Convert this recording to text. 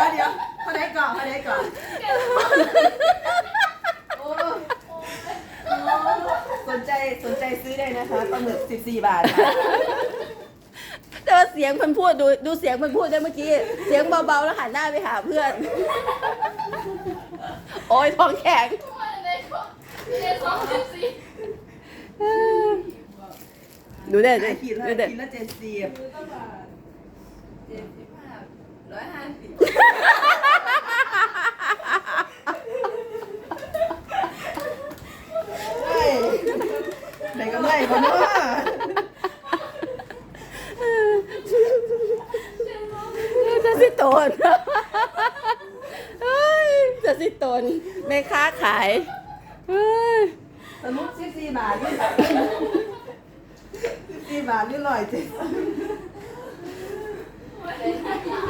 เอาได้ก่อนโอ้สนใจสนใจซื้อได้นะคะปลาหมึก14 บาทค่ะแต่ว่าเสียงเพิ่นพูดดูดูเสียงเพิ่นพูดได้เมื่อกี้ เสียงเบาๆแล้วหันหน้าไปหาเพื่อน โอ้ยท้องแข็งดูได้ดูขีดละดูได้ขีดละเจ็ดสิบเได้บ่เนาะจะสิตนเฮ้ยจะสิตนแม่ค้าขายเฮ้ยสมมุติ14บาทนี่14บาทนี่ลอยจิะ